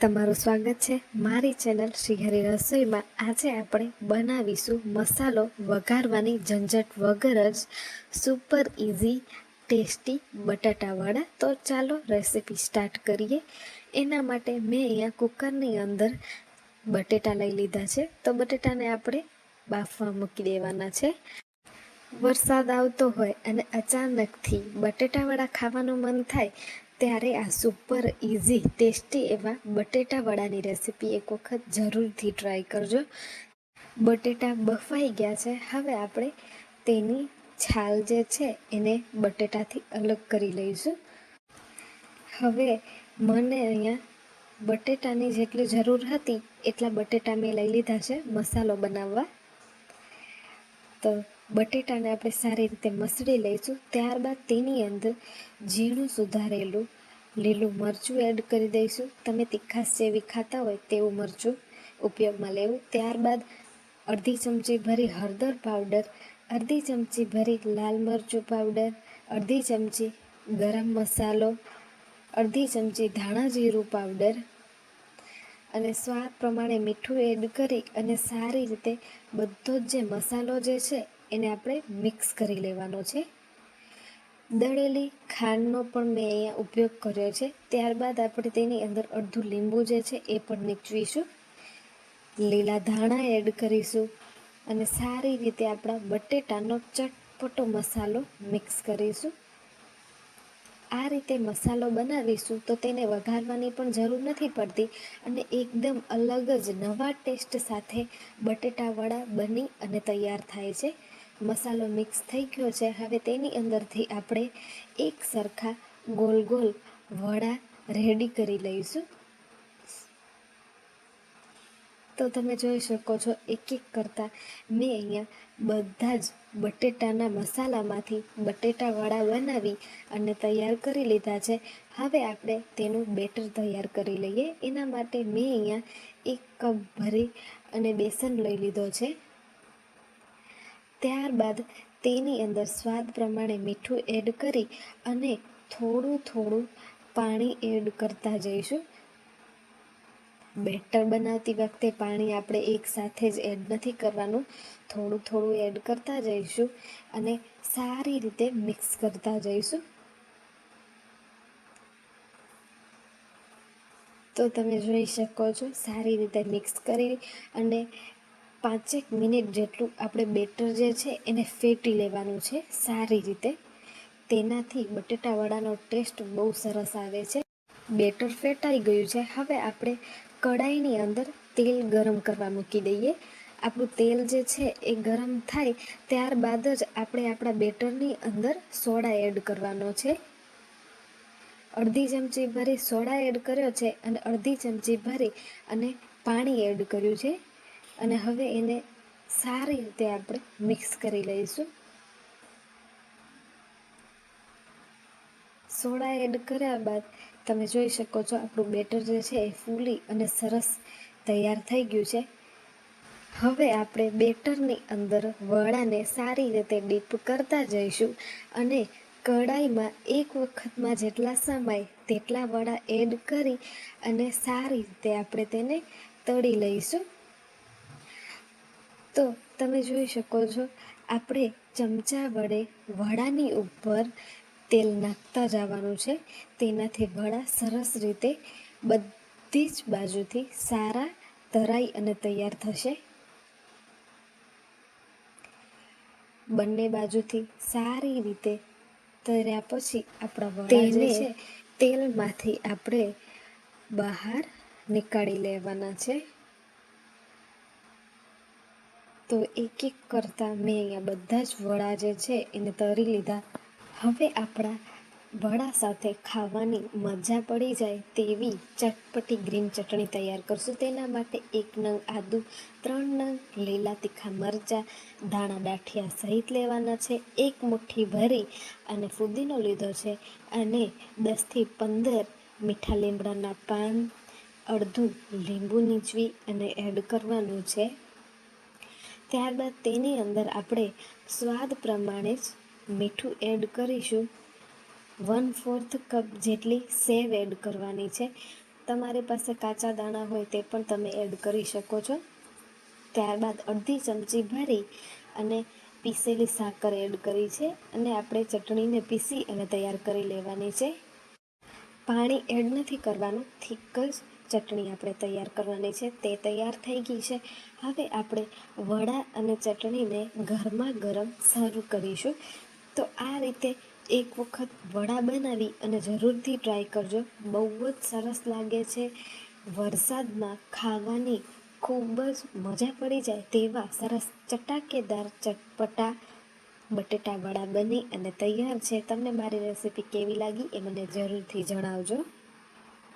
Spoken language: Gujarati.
તમારું સ્વાગત છે મારી ચેનલ શ્રીહરી રસોઈમાં. આજે આપણે બનાવીશું મસાલો વઘારવાની ઝંઝટ વગર જ સુપર ઇઝી ટેસ્ટી બટાટાવાળા. તો ચાલો રેસીપી સ્ટાર્ટ કરીએ. એના માટે મેં અહીંયા કુકરની અંદર બટેટા લઈ લીધા છે. તો બટેટાને આપણે બાફવા મૂકી દેવાના છે. વરસાદ આવતો હોય અને અચાનકથી બટેટાવાળા ખાવાનું મન થાય ત્યારે આ સુપર ઇઝી ટેસ્ટી એવા બટેટા વડાની રેસીપી એક વખત જરૂરથી ટ્રાય કરજો. બટેટા બફાઈ ગયા છે. હવે આપણે તેની છાલ જે છે એને બટેટાથી અલગ કરી લઈશું. હવે મને અહીંયા બટેટાની જેટલી જરૂર હતી એટલા બટેટા મેં લઈ લીધા છે, મસાલો બનાવવા. તો બટેટાને આપણે સારી રીતે મસળી લઈશું. ત્યારબાદ તેની અંદર ઝીણું સુધારેલું લીલું મરચું એડ કરી દઈશું. તમે તીખાશ જેવી ખાતા હોય તેવું મરચું ઉપયોગમાં લેવું. ત્યારબાદ અડધી ચમચી ભરી હળદર પાવડર અડધી ચમચી ભરી લાલ મરચું પાવડર અડધી ચમચી ગરમ મસાલો, અડધી ચમચી ધાણા જીરું પાવડર અને સ્વાદ પ્રમાણે મીઠું એડ કરી અને સારી રીતે બધો જ જે મસાલો જે છે એને આપણે મિક્સ કરી લેવાનો છે. દળેલી ખાંડનો પણ મેં અહીંયા ઉપયોગ કર્યો છે. ત્યારબાદ આપણે તેની અંદર અડધું લીંબુ જે છે એ પણ નીચવીશું લીલા ધાણા એડ કરીશું અને સારી રીતે આપણા બટેટાનો ચટપટો મસાલો મિક્સ કરીશું. આ રીતે મસાલો બનાવીશું તો તેને વઘારવાની પણ જરૂર નથી પડતી અને એકદમ અલગ જ નવા ટેસ્ટ સાથે બટેટાવડા બની અને તૈયાર થાય છે. મસાલો મિક્સ થઈ ગયો છે. હવે તેની અંદરથી આપણે એક સરખા ગોલ ગોલ વડા રેડી કરી લઈશું. તો તમે જોઈ શકો છો, એક એક કરતાં મેં અહીંયા બધા જ બટેટાના મસાલામાંથી બટેટાવડા બનાવી અને તૈયાર કરી લીધા છે. હવે આપણે તેનું બેટર તૈયાર કરી લઈએ. એના માટે મેં અહીંયા એક કપ ભરી અને બેસન લઈ લીધો છે. ત્યારબાદ તેની અંદર સ્વાદ પ્રમાણે મીઠું એડ કરી અને થોડું થોડું પાણી એડ કરતા જઈશું. બેટર બનાવતી વખતે પાણી આપણે એકસાથે જ એડ નથી કરવાનું. થોડું થોડું એડ કરતા જઈશું અને સારી રીતે મિક્સ કરતા જઈશું. તો તમે જોઈ શકો છો, સારી રીતે મિક્સ કરી અને પાંચેક મિનિટ જેટલું આપણે બેટર જે છે એને ફેટી લેવાનું છે સારી રીતે. તેનાથી બટેટાવડાનો ટેસ્ટ બહુ સરસ આવે છે. બેટર ફેટાઈ ગયું છે. હવે આપણે કડાઈની અંદર તેલ ગરમ કરવા મૂકી દઈએ. આપણું તેલ જે છે એ ગરમ થાય ત્યારબાદ જ આપણે આપણા બેટરની અંદર સોડા એડ કરવાનો છે. અડધી ચમચી ભરી સોડા એડ કર્યો છે અને અડધી ચમચી ભરી અને પાણી એડ કર્યું છે. અને હવે એને સારી રીતે આપણે મિક્સ કરી લઈશું. સોડા એડ કર્યા બાદ તમે જોઈ શકો છો આપણું બેટર જે છે એ ફૂલી અને સરસ તૈયાર થઈ ગયું છે. હવે આપણે બેટરની અંદર વડાને સારી રીતે ડીપ કરતા જઈશું અને કડાઈમાં એક વખતમાં જેટલા સમાય તેટલા વડા એડ કરી અને સારી રીતે આપણે તેને તળી લઈશું. તો તમે જોઈ શકો છો આપણે ચમચા વડે વડાની ઉપર તેલ નાખતા જવાનું છે. તેનાથી વડા સરસ રીતે બધી જ બાજુથી સારા તરાઈ અને તૈયાર થશે. બંને બાજુથી સારી રીતે તર્યા પછી આપણા વડા જે છે તેલમાંથી આપણે બહાર નીકાળી લેવાના છે. તો એક એક કરતાં મેં અહીંયા બધા જ વડા જે છે એને તરી લીધા. હવે આપણા વડા સાથે ખાવાની મજા પડી જાય તેવી ચટપટી ગ્રીન ચટણી તૈયાર કરશું. તેના માટે એક નંગ આદુ, ત્રણ નંગ લીલા તીખા મરચાં દાણા દાઠિયા સહિત લેવાના છે. એક મુઠ્ઠી ભરી અને ફુદીનો લીધો છે અને દસથી પંદર મીઠા લીમડાના પાન, અડધું લીંબુ નીચવી અને એડ કરવાનું છે. ત્યારબાદ તેની અંદર આપણે સ્વાદ પ્રમાણે જ મીઠું એડ કરીશું. વન ફોર્થ કપ જેટલી સેવ એડ કરવાની છે. તમારી પાસે કાચા દાણા હોય તે પણ તમે એડ કરી શકો છો. ત્યારબાદ અડધી ચમચી ભરી અને પીસેલી સાકર એડ કરી છે અને આપણે ચટણીને પીસી અને તૈયાર કરી લેવાની છે. પાણી એડ નથી કરવાનું, થીક જ ચટણી આપણે તૈયાર કરવાની છે, તે તૈયાર થઈ ગઈ છે. હવે આપણે વડા અને ચટણીને ગરમા ગરમ સર્વ કરીશું. તો આ રીતે એક વખત વડા બનાવી અને જરૂરથી ટ્રાય કરજો. બહુ જ સરસ લાગે છે. વરસાદમાં ખાવાની ખૂબ જ મજા પડી જાય તેવા સરસ ચટાકેદાર ચટપટા બટેટા વડા બની અને તૈયાર છે. તમને મારી રેસીપી કેવી લાગી એ મને જરૂરથી જણાવજો.